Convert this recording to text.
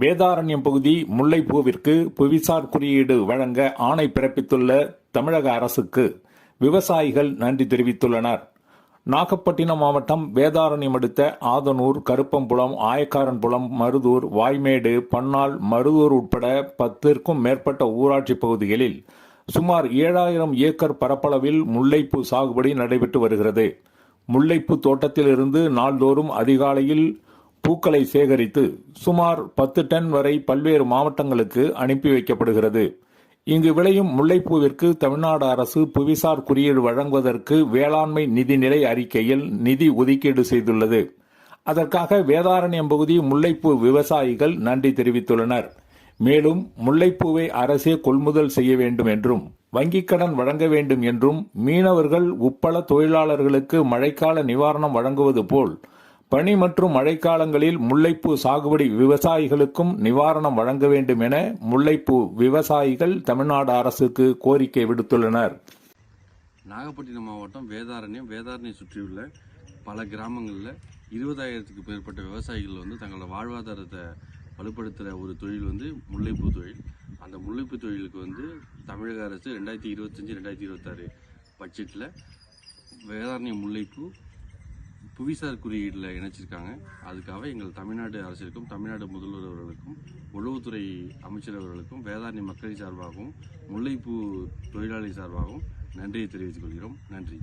வேதாரண்யம் பகுதி முல்லைப்பூவிற்கு புவிசார் குறியீடு வழங்க ஆணை பிறப்பித்துள்ள தமிழக அரசுக்கு விவசாயிகள் நன்றி தெரிவித்துள்ளனர். நாகப்பட்டினம் மாவட்டம் வேதாரண்யம் அடுத்த ஆதனூர் கருப்பம்புலம் ஆயக்காரன்புலம் மருதூர் வாய்மேடு பன்னாள் மருதூர் உட்பட பத்திற்கும் மேற்பட்ட ஊராட்சி பகுதிகளில் சுமார் ஏழாயிரம் ஏக்கர் பரப்பளவில் முல்லைப்பூ சாகுபடி நடைபெற்று வருகிறது. முல்லைப்பூ தோட்டத்திலிருந்து நாள்தோறும் அதிகாலையில் பூக்களை சேகரித்து சுமார் பத்து டன் வரை பல்வேறு மாவட்டங்களுக்கு அனுப்பி வைக்கப்படுகிறது. இங்கு விளையும் முல்லைப்பூவிற்கு தமிழ்நாடு அரசு புவிசார் குறியீடு வழங்குவதற்கு வேளாண்மை நிதிநிலை அறிக்கையில் நிதி ஒதுக்கீடு செய்துள்ளது. அதற்காக வேதாரண்யம் பகுதி முல்லைப்பூ விவசாயிகள் நன்றி தெரிவித்துள்ளனர். மேலும் முல்லைப்பூவை அரசே கொள்முதல் செய்ய வேண்டும் என்றும் வங்கிக் கடன் வழங்க வேண்டும் என்றும் மீனவர்கள் உப்பள தொழிலாளர்களுக்கு மழைக்கால நிவாரணம் வழங்குவது போல் பனி மற்றும் மழைக்காலங்களில் முல்லைப்பூ சாகுபடி விவசாயிகளுக்கும் நிவாரணம் வழங்க வேண்டும் என முல்லைப்பூ விவசாயிகள் தமிழ்நாடு அரசுக்கு கோரிக்கை விடுத்துள்ளனர். நாகப்பட்டினம் மாவட்டம் வேதாரண்யம். வேதாரண்யம் சுற்றியுள்ள பல கிராமங்களில் இருபதாயிரத்துக்கு மேற்பட்ட விவசாயிகள் வந்து தங்களோட வாழ்வாதாரத்தை வலுப்படுத்துகிற ஒரு தொழில் வந்து முல்லைப்பூ தொழில். அந்த முல்லைப்பூ தொழிலுக்கு வந்து தமிழக அரசு ரெண்டாயிரத்தி இருபத்தஞ்சி ரெண்டாயிரத்தி இருபத்தாறு பட்ஜெட்டில் வேதாரண்யம் முல்லைப்பூ புவிசார் குறியீடில் இணைச்சிருக்காங்க. அதுக்காக எங்கள் தமிழ்நாடு அரசிற்கும் தமிழ்நாடு முதல்வர் அவர்களுக்கும் உளவுத்துறை அமைச்சர் அவர்களுக்கும் வேதாரணி மக்களின் சார்பாகவும் முல்லைப்பூ தொழிலாளி சார்பாகவும் நன்றியை தெரிவித்துக் கொள்கிறோம். நன்றி.